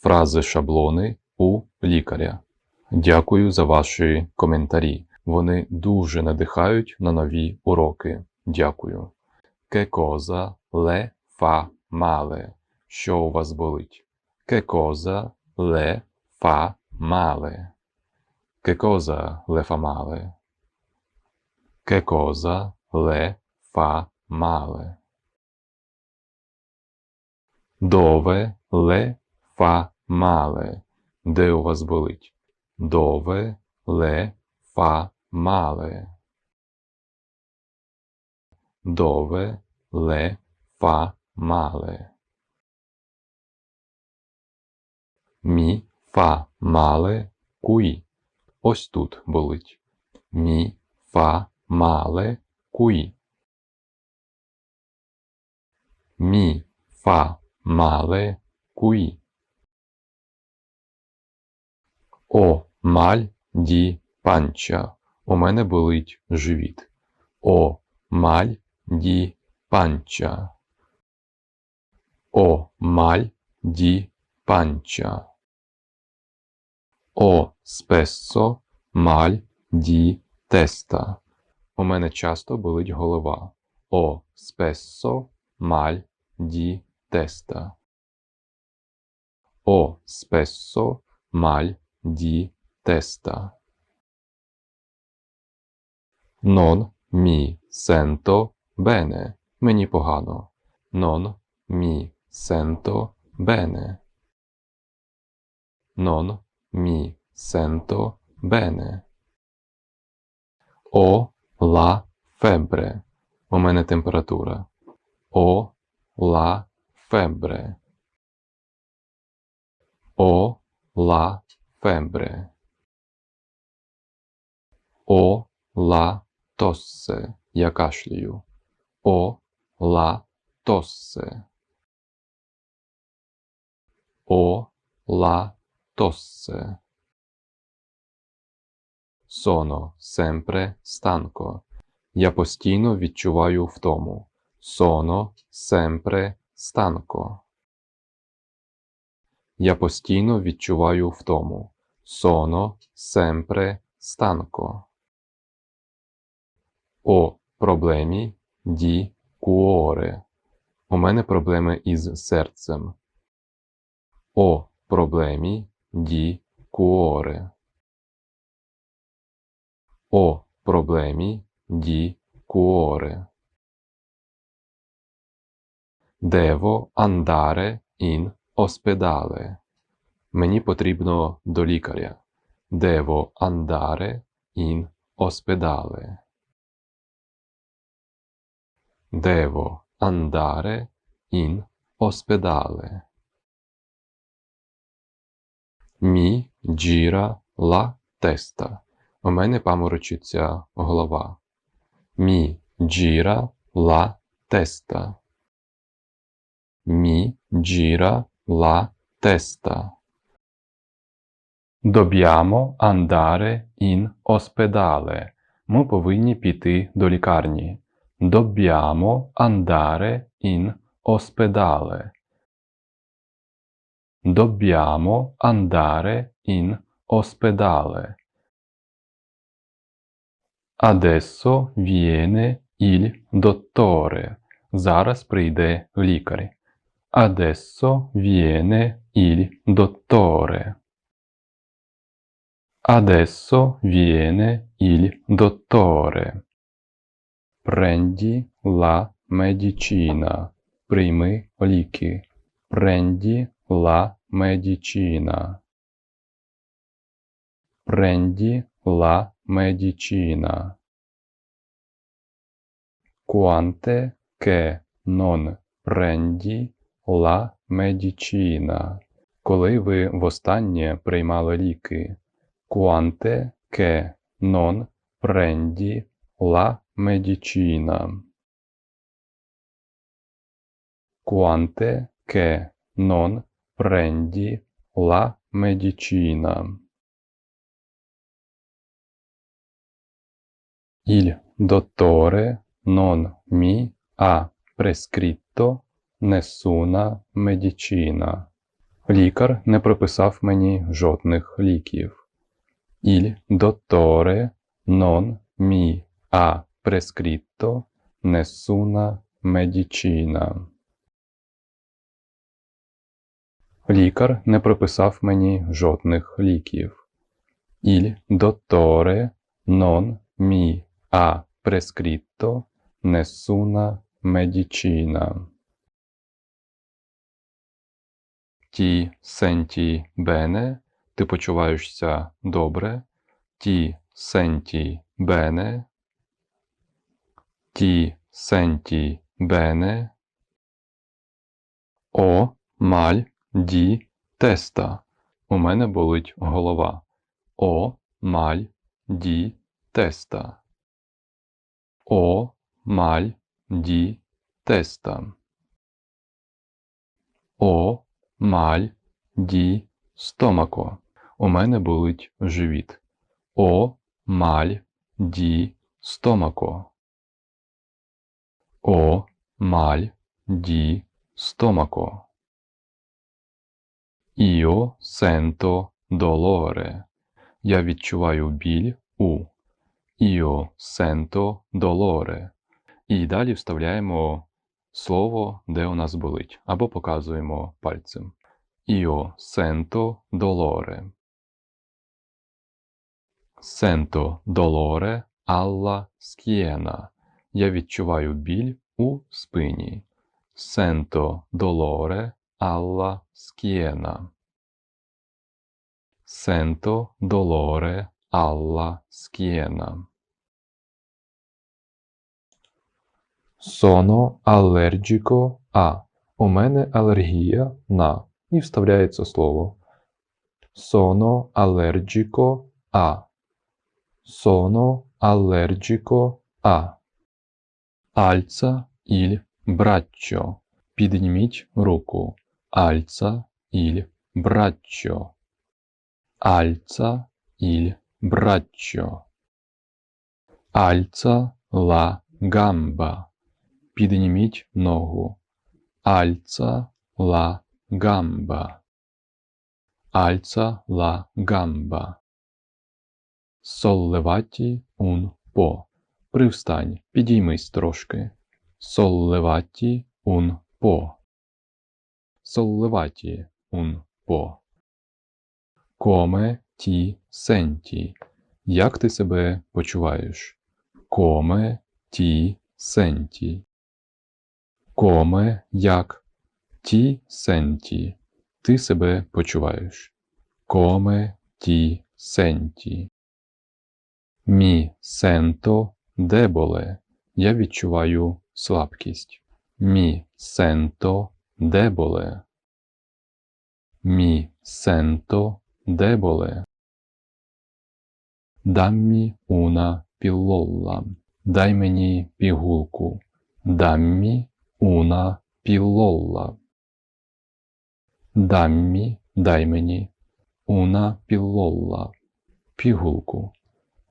фрази шаблони у лікаря. Дякую за ваші коментарі. Вони дуже надихають на нові уроки. Дякую. Cosa le fa male? Що у вас болить? Che cosa le fa male? Che cosa le fa male? Che cosa le fa fa male? Де у вас болить? Dove le fa male? Dove le fa male? Mi fa male qui. Ось тут болить. Mi fa male qui. Mi fa male qui. О маль ді панча. У мене болить живіт. О маль ді панча. О маль ді панча. О спессо маль ді теста. У мене часто болить голова. О спессо маль ді теста. О спессо маль ді теста. Non mi sento bene. Мені погано. Non mi sento bene. Non mi sento bene. О ла фебре. У мене температура. О ла фебре. О ла фебре. О ла тоссе. Я кашлюю. О ла тоссе. О ла тоссе. Соно семпре станко. Я постійно відчуваю втому. Соно семпре станко. Я постійно відчуваю втому. Соно семпре станко. О проблемі ді куоре. У мене проблеми із серцем. О проблемі ді куоре. О проблемі ді cuore. Devo andare in ospedale. Мені потрібно до лікаря. Andare in ospedale. Devo andare in ospedale. Mi gira la testa. У мене паморочиться голова. Gira la testa. Mi gira la testa. Dobbiamo andare in ospedale. Ми повинні піти до лікарні. Dobbiamo andare in ospedale. Dobbiamo andare in ospedale. Adesso viene il dottore. Зараз прийде лікар. Adesso viene il dottore. Adesso viene il dottore. Prendi la medicina. Прийми ліки. Prendi la medicina. Prendi la medicina. Quante che non prendi la medicina. Коли ви востаннє приймали ліки? Quante che non prendi la medicina. Quante che non prendi la medicina. Il dottore non mi ha prescritto nessuna medicina. Лікар не прописав мені жодних ліків. Il dottore non mi ha prescritto nessuna medicina. Лікар не прописав мені жодних ліків. Il dottore non mi ha prescritto nessuna medicina. Ті сенті бене, ти почуваєшся добре. Ті сенті бене. Ті сенті бене. О маль ді теста. У мене болить голова. О маль ді теста. О маль ді теста. О маль ді стомако. У мене болить живіт. О маль ді стомако. О маль ді стомако. Іо сенто долоре. Я відчуваю біль у. Іо сенто долоре. І далі вставляємо слово, де у нас болить, або показуємо пальцем. Io sento dolore. Sento dolore alla schiena. Я відчуваю біль у спині. Sento dolore alla schiena. Sento dolore alla schiena. Sono allergico a. У мене алергія на. І вставляється слово. Sono allergico a. Sono allergico a. Alza il braccio. Підніміть руку. Alza il braccio. Alza il braccio. Alza la gamba. Підніміть ногу. Alza la gamba. Alza la gamba. Sollevati un po. Привстань, підіймись трошки. Sollevati un po. Sollevati un po. Come ti senti? Як ти себе почуваєш? Come ti senti? Come як ті сенті. Ти себе почуваєш. Come ti senti. Мі сенто деболе. Я відчуваю слабкість. Мі сенто деболе. Мі сенто деболе. Даммі уна пілолла. Дай мені пігулку. Даммі уна пілолла. Даммі, дай мені. Уна пілолла. Пігулку.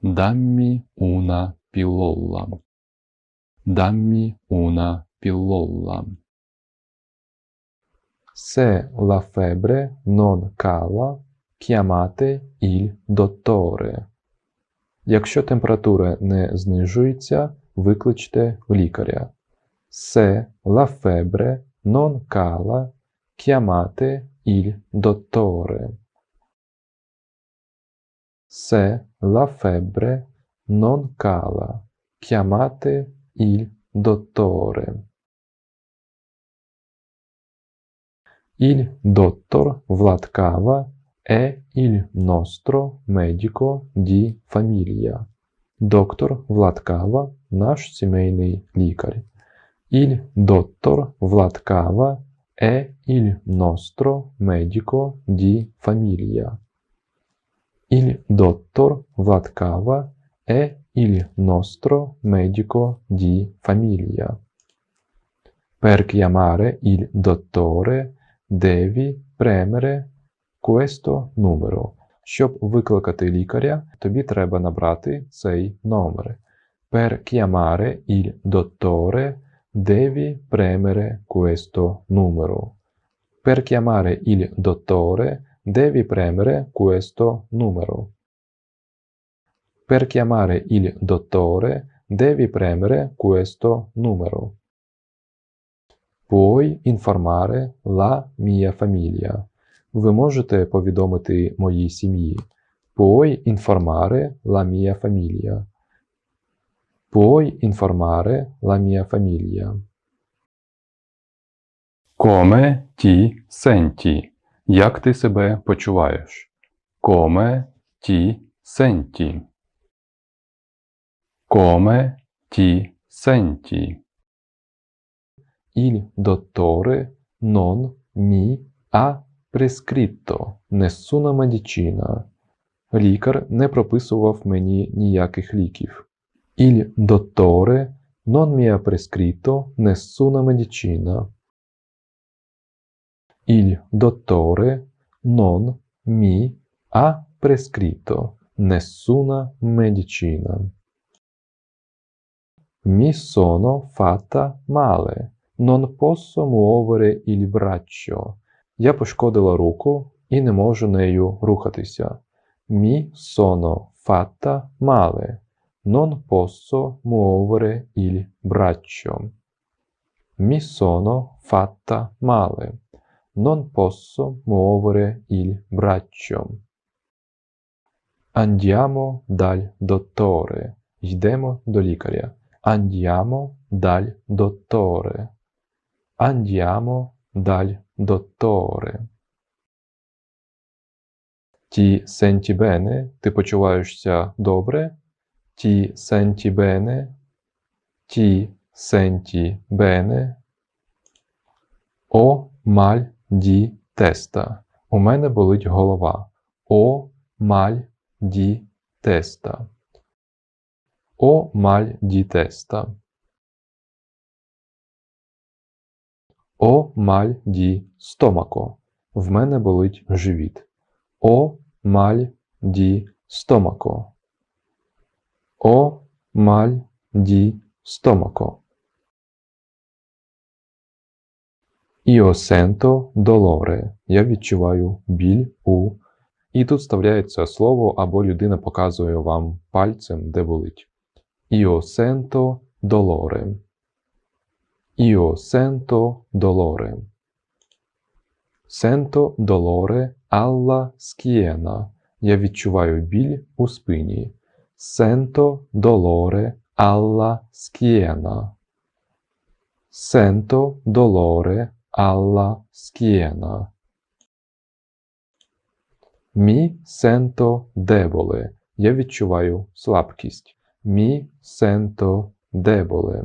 Даммі уна пілолла. Даммі уна пілолла. Se la febbre non cala, chiamate il dottore. Якщо температура не знижується, викличте лікаря. Se la febbre non cala, chiamate il dottore. Se la febbre non cala, chiamate il dottore. Il dottor Vladkava è il nostro medico di famiglia. Доктор Владкава – наш сімейний лікар. Il dottor Vladkava è il nostro medico di famiglia. Il dottor Vladkava è il nostro medico di famiglia. Per chiamare il dottore devi premere questo numero. Щоб викликати лікаря, тобі треба набрати цей номер. Per chiamare il dottore devi premere questo numero. Per chiamare il dottore devi premere questo numero. Per chiamare il dottore devi premere questo numero. Puoi informare la mia famiglia. Ви можете повідомити моїй сім'ї. Puoi informare la mia famiglia. Puoi informare la mia famiglia. Come ti senti? Як ти себе почуваєш? Come ti senti? Come ti senti? Il dottore non mi ha prescritto nessuna medicina. Лікар не прописував мені ніяких ліків. Il dottore non mi ha prescritto nessuna medicina. Il dottore non mi ha prescritto nessuna medicina. Mi sono fatta male. Non posso muovere il braccio. Я пошкодила руку і не можу нею рухатися. Mi sono fatta male. Non posso muovere il braccio. Mi sono fatta male. Non posso muovere il braccio. Andiamo dal dottore. Йдемо до лікаря. Andiamo dal dottore. Andiamo dal dottore. Ті senti bene? Ти почуваєшся добре? Ті senti bene? Ті senti bene? О маль ді теста. У мене болить голова. О маль ді теста. О маль ді теста. О маль ді стомако. В мене болить живіт. О маль ді стомако. О маль ді стомако. Io sento dolore. Я відчуваю біль у. І тут вставляється слово або людина показує вам пальцем, де болить. Io sento dolore. Io sento dolore. Sento dolore alla schiena. Я відчуваю біль у спині. Sento dolore alla schiena. Sento dolore alla schiena. Mi sento debole. Я відчуваю слабкість. Mi sento debole.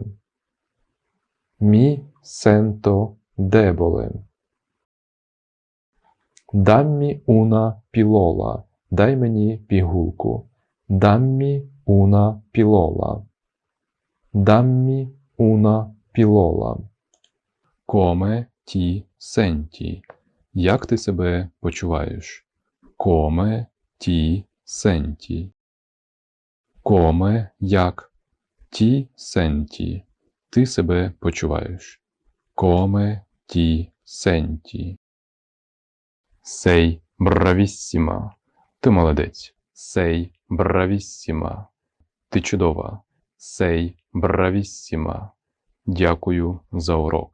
Mi sento debole. Dammi una pillola. Дай мені пігулку. Pillola. Dammi una pillola. Come ti senti? Як ти себе почуваєш? Come ti senti? Come як? Ti senti? Ти себе почуваєш. Come ti senti? Sei bravissima. Ти молодець. Sei bravissima. Ти чудова. Sei bravissima. Дякую за урок.